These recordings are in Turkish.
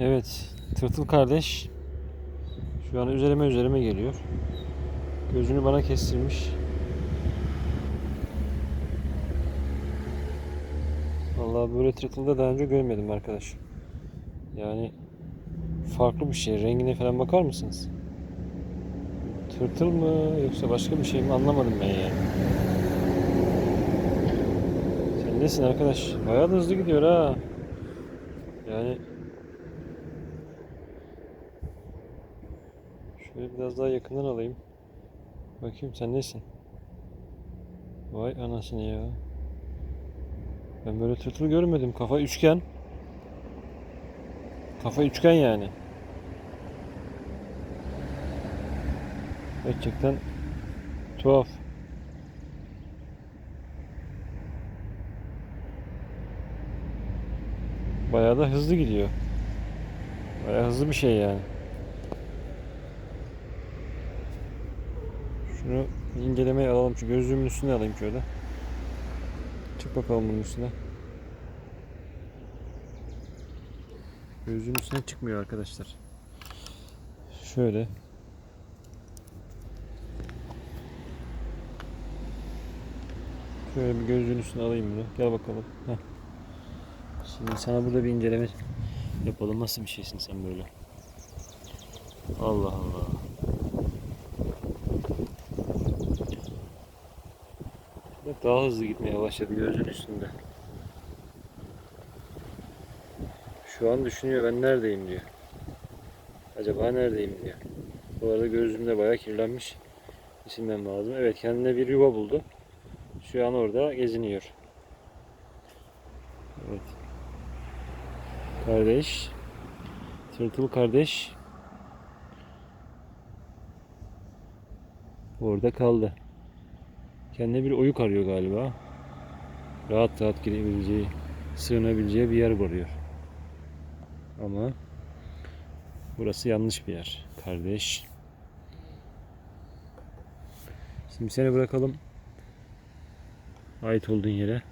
Evet, tırtıl kardeş şu an üzerime üzerime geliyor. Gözünü bana kestirmiş. Vallahi böyle tırtılda daha önce görmedim arkadaş. Yani farklı bir şey. Rengine falan bakar mısınız? Tırtıl mı yoksa başka bir şey mi anlamadım ben yani. Sen nesin arkadaş? Bayağı da hızlı gidiyor ha. Yani Şöyle biraz daha yakından alayım. Bakayım sen nesin? Vay anasını ya. Ben böyle tırtıl görmedim. Kafa üçgen. Kafa üçgen yani. Gerçekten tuhaf. Bayağı da hızlı gidiyor. Bayağı hızlı bir şey yani. Şunu incelemeye alalım. Şu gözlüğümün üstüne alayım şöyle. Çık bakalım bunun üstüne. Gözlüğün üstüne çıkmıyor arkadaşlar. Şöyle. Şöyle bir gözlüğün üstüne alayım bunu. Gel bakalım. Heh. Şimdi sana burada bir inceleme yapalım. Nasıl bir şeysin sen böyle? Allah Allah. Daha hızlı gitmeye başladı gözün üstünde. Şu an düşünüyor ben neredeyim diyor. Acaba neredeyim diyor. Bu arada gözüm de bayağı kirlenmiş. İçinden lazım. Evet kendine bir yuva buldu. Şu an orada geziniyor. Evet. Kardeş. Tırtıl kardeş. Orada kaldı. Kendine bir oyuk arıyor galiba. Rahat rahat girebileceği, sığınabileceği bir yer arıyor. Ama burası yanlış bir yer kardeş. Şimdi seni bırakalım. Ait olduğun yere.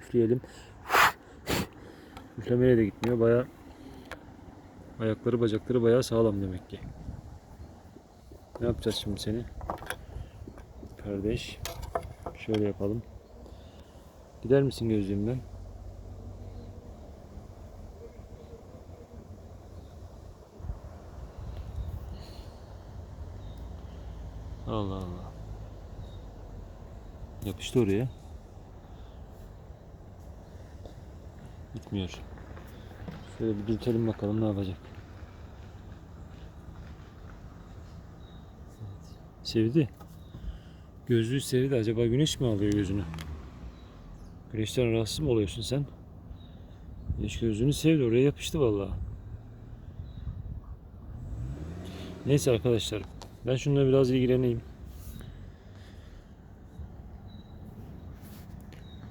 Üfleyelim. Üflemeye de gitmiyor. Baya ayakları bacakları bayağı sağlam demek ki. Ne yapacağız şimdi seni? Kardeş. Şöyle yapalım. Gider misin gözlüğümden? Allah Allah. Yapıştı oraya. Gitmiyor. Şöyle bir dürtelim bakalım ne yapacak. Sevdi. Gözlüğü sevdi. Acaba güneş mi alıyor gözünü? Güneşten rahatsız mı oluyorsun sen? Güneş gözlüğünü sevdi. Oraya yapıştı vallahi. Neyse arkadaşlar. Ben şununla biraz ilgileneyim.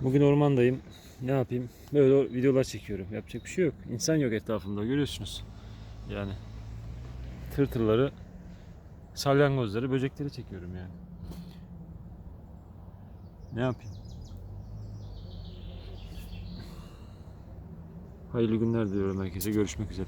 Bugün ormandayım. Ne yapayım? Böyle videolar çekiyorum. Yapacak bir şey yok. İnsan yok etrafımda. Görüyorsunuz. Yani tırtırları, salyangozları, böcekleri çekiyorum yani. Ne yapayım? Hayırlı günler diliyorum herkese. Görüşmek üzere.